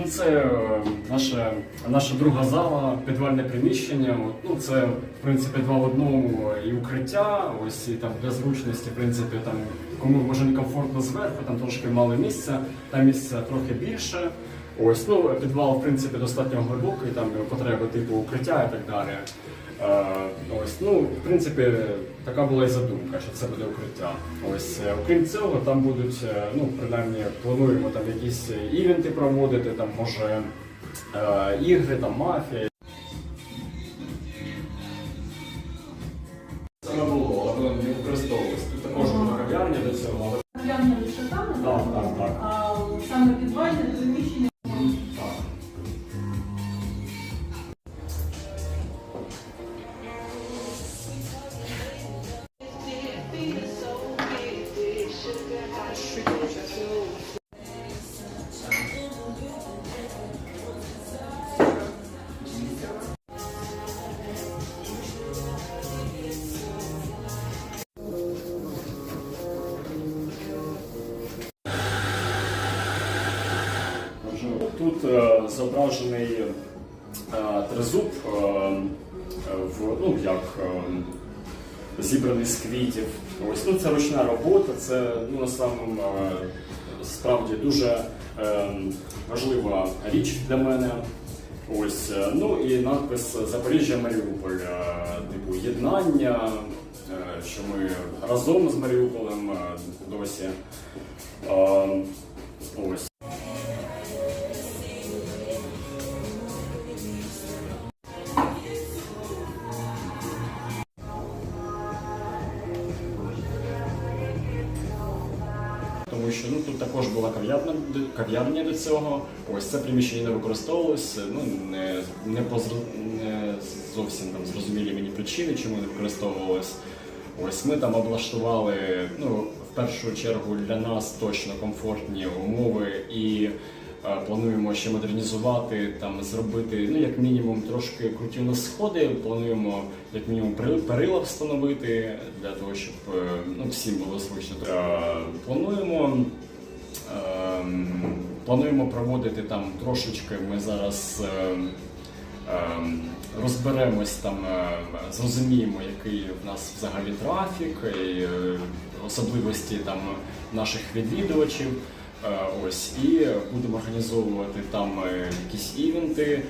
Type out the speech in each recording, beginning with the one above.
Ну, це е, наша, наша друга зала, підвальне приміщення. Ну, це, в принципі, два в одному і укриття, ось і там для зручності, в принципі, там кому може не комфортно зверху, там трошки мало місця, там місця трохи більше. Ось, ну, підвал, в принципі, достатньо глибокий, там потреби типу укриття і так далі. Е, ось, ну, в принципі, така була і задумка, що це буде укриття. Ось, е, окрім цього, там будуть, е, ну, принаймні, плануємо там якісь івенти проводити, там, може, ігри, там, мафія. Саме було, але воно не використовувалось. Тут також була кав'ярня до цього, Кав'ярня лише там, так, так, так. а саме підвальне Тут е, зображений е, тризуб е, в, ну, як зібраний з квітів. Ось, ну, це ручна робота, це ну, на самом, справді дуже важлива річ для мене. Ось, ну і надпис Запоріжжя Маріуполь, типу єднання, що ми разом з Маріуполем досі. Ось. Що ну тут також була кав'ярня кав'ярня до цього. Ось це приміщення не використовувалося. Ну не, не позр... не зовсім там зрозумілі мені причини, чому не використовувалось. Ось ми там облаштували ну в першу чергу для нас точно комфортні умови і плануємо ще модернізувати, там зробити ну як мінімум трошки круті у нас сходи. Плануємо як мінімум перил- перила встановити для того, щоб е, ну, всім було зручно. Е, Плануємо. ем, Плануємо проводити там трошечки. Ми зараз ем, ем, розберемось там, е, зрозуміємо, який в нас взагалі трафік, і, е, особливості там наших відвідувачів. Е, Ось і будемо організовувати там е, якісь івенти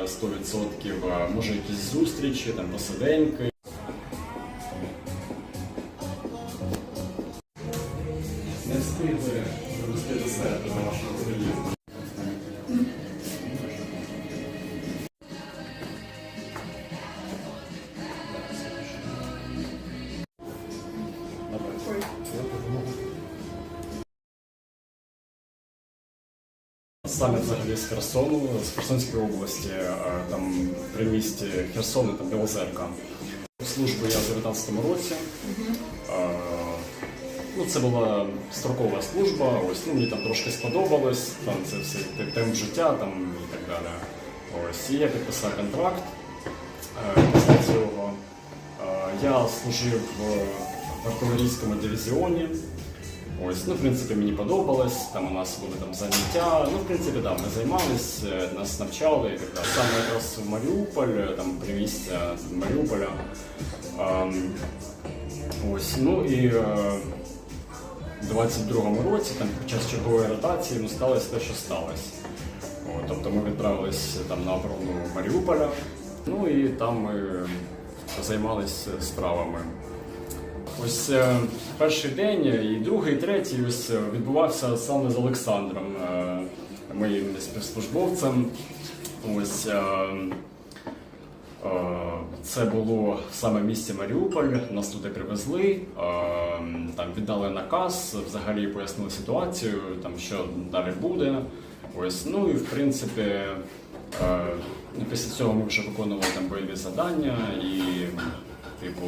е, 100%, е, може якісь зустрічі, там посиденьки. Саме взагалі з Херсону, з Херсонської області, е, там при місті Херсону, там Білозерка. Службу я в 19-му році. Е, Ну, це була строкова служба, ось ну, мені там трошки сподобалось, там це все темп життя там, і так далі. Ось, і я підписав контракт. Е, Після цього я служив в артилерійському дивізіоні. Ось, ну, в принципі, мені подобалось, там у нас були там заняття. Ну, в принципі, да, ми займалися, е, нас навчали далі. Саме якраз в Маріуполь, е, там примістя Маріуполя. Ем, ось, ну і е, в 22-му році, там під час чергової ротації, ну, сталося те, що сталося. От, тобто ми відправились там на оборону Маріуполя, ну і там ми займалися справами. Ось е, перший день, і другий, і третій ось е, відбувався саме з Олександром, е, моїм співслужбовцем. Ось е, е, це було саме в місті Маріуполь. Нас туди привезли, е, там віддали наказ, взагалі пояснили ситуацію, там що далі буде. Ось, ну і в принципі, е, після цього ми вже виконували там бойові завдання і, типу,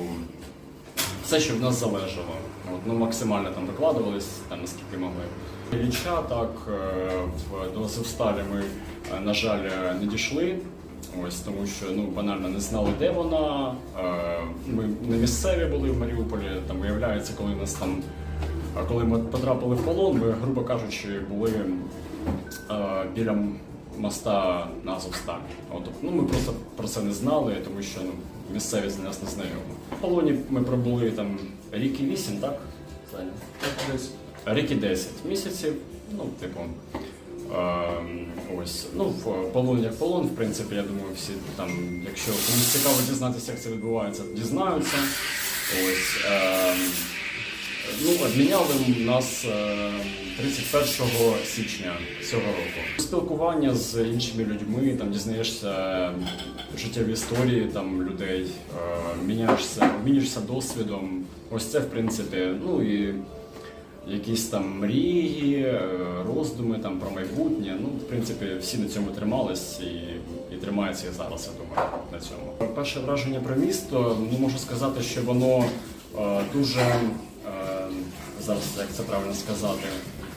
все, що в нас залежало. От, ну, максимально там викладувались, там, наскільки могли. Ілліча так е, в, Азовсталі ми, е, на жаль, е, не дійшли. Ось тому що ну банально не знали, де вона. Ми не місцеві були в Маріуполі. Там виявляється, коли нас там, коли ми потрапили в полон, ми, грубо кажучи, були біля моста на Азовсталь. От, ну, ми просто про це не знали, тому що ну, місцевість нас не знайома. В полоні ми пробули там рік і вісім, так? Саня? Десь. Рік і 10 місяців, ну, типу. Ем, ось, ну, в полон як полон, в принципі, я думаю, всі там, якщо комусь цікаво дізнатися, як це відбувається, дізнаються. Ось, ем, ну, обміняли нас ем, 31 січня цього року. Спілкування з іншими людьми, там дізнаєшся життєві історії там, людей, е, міняєшся, обмінюєшся досвідом. Ось це, в принципі, ну і якісь там мрії, е, роздуми там про майбутнє. Ну, в принципі, всі на цьому тримались і, і тримаються і зараз, я думаю, на цьому. Перше враження про місто, ну можу сказати, що воно е, дуже е, зараз, як це правильно сказати,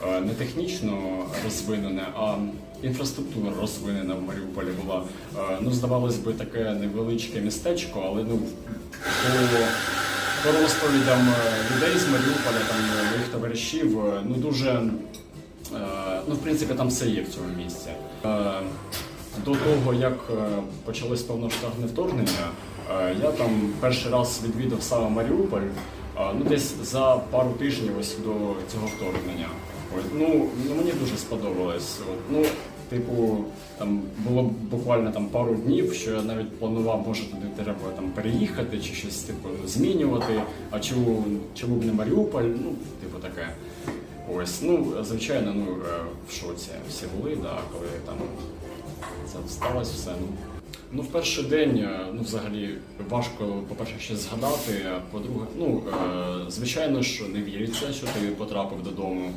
е, не технічно розвинене, а інфраструктура розвинена в Маріуполі була. Е, ну, здавалось би, таке невеличке містечко, але ну по по розповідям е, людей з Маріуполя, там моїх товаришів, ну дуже ну, в принципі, там все є в цьому місці. До того, як почалось повноштабне вторгнення, я там перший раз відвідав саме Маріуполь, ну десь за пару тижнів ось до цього вторгнення. Ну, ну мені дуже сподобалось. От, ну, Типу, там було буквально там пару днів, що я навіть планував, може туди треба там переїхати чи щось типу змінювати. А чому, чому б не Маріуполь? Ну, типу таке. Ось, ну, звичайно, ну е, в шоці всі були, да, коли там це сталося все. Ну. Ну, в перший день, е, ну, взагалі, важко, по-перше, ще згадати. а По-друге, ну, е, звичайно ж, не віриться, що ти потрапив додому.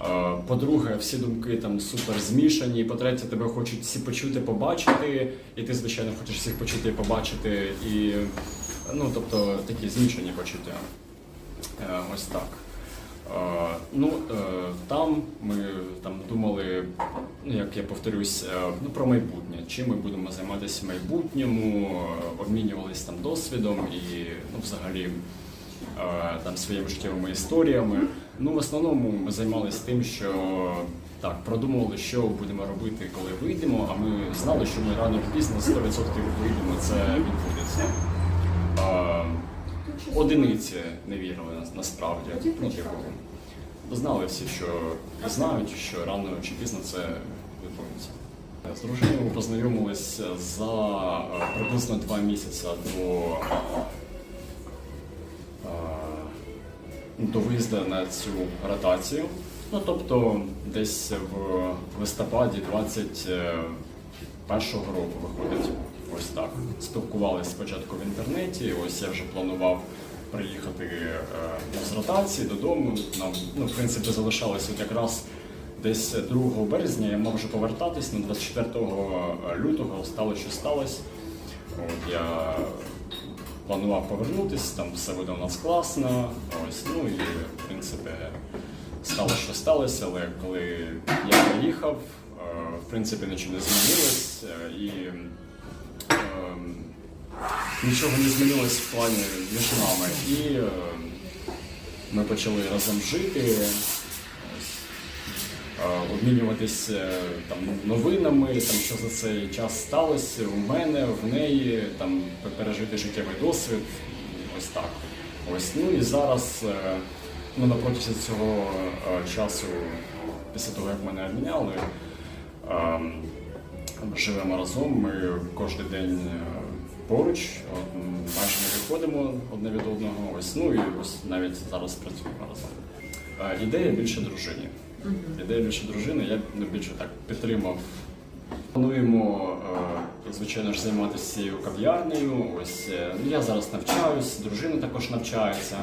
Е, По-друге, всі думки там супер змішані. По-третє, тебе хочуть всі почути, побачити, і ти, звичайно, хочеш всіх почути і побачити. І, ну, тобто, такі змішані почуття. Ось так. Ну, е, там ми там думали, ну як я повторюсь, е, ну про майбутнє. Чим ми будемо займатися в майбутньому, е, обмінювалися там досвідом і ну, взагалі там своїми життєвими історіями. Ну, в основному ми займалися тим, що так, продумували, що будемо робити, коли вийдемо, а ми знали, що ми рано пізно 100% вийдемо, це відбудеться. Е, Одиниці не вірили нас- насправді. Ну, типу, знали всі, що знають, що рано чи пізно це відбудеться. З дружиною познайомилися за е, приблизно два місяці до, е, до виїзду на цю ротацію. Ну, тобто десь в листопаді 21-го року виходить. Ось так. Спілкувалися спочатку в інтернеті. Ось я вже планував приїхати е, з ротації додому. Нам, ну, в принципі, залишалось якраз десь 2 березня. Я мав вже повертатись, на 24 лютого стало, що сталося. От я планував повернутися, там все буде у нас класно. Ось, ну і в принципі стало, що сталося, але коли я приїхав, е, в принципі нічого не змінилось. е, І нічого не змінилось в плані між нами. І е, ми почали разом жити, е, обмінюватись новинами, там що за цей час сталося у мене, в неї, там пережити життєвий досвід. Ось так. Ось ну і зараз. е, Ну, на протязі цього е, часу, після того, як мене обміняли, ем, живемо разом. Ми кожен день е, поруч, майже не виходимо одне від одного. Ось, ну і ось навіть зараз працюємо разом. Ідея більше дружині. Ідея більше дружини, я більше так підтримав. Плануємо, е, звичайно ж, займатися цією кав'ярнею. Ось е, ну, я зараз навчаюсь, дружина також навчається.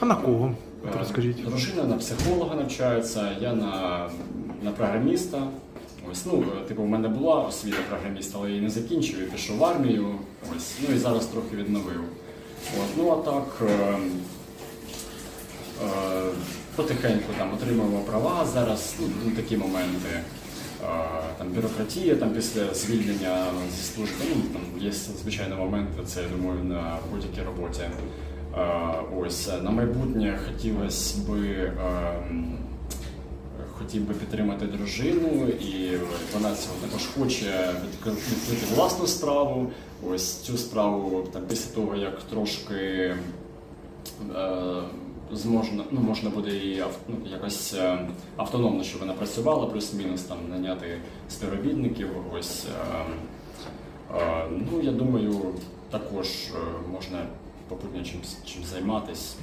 А на кого? Розкажіть. Дружина на психолога навчається, я на, на програміста. Ось, ну, е, типу, в мене була освіта програміста, але я її не закінчив і пішов в армію. Ось, ну і зараз трохи відновив. От, ну а так е, е, потихеньку там отримуємо права зараз, ну, ну, такі моменти. Е, Там бюрократія там після звільнення зі служби. Ну, там є звичайно моменти, це я думаю, на будь-якій роботі. Е, Ось на майбутнє хотілося би ем, хотів би підтримати дружину, і вона цього також хоче відкрити власну справу. Ось цю справу там після того, як трошки е, зможна, ну, можна буде і ну, якось е, автономно, щоб вона працювала, плюс-мінус там наняти співробітників. Ось е, ну я думаю, також можна попутно чим, чим займатися.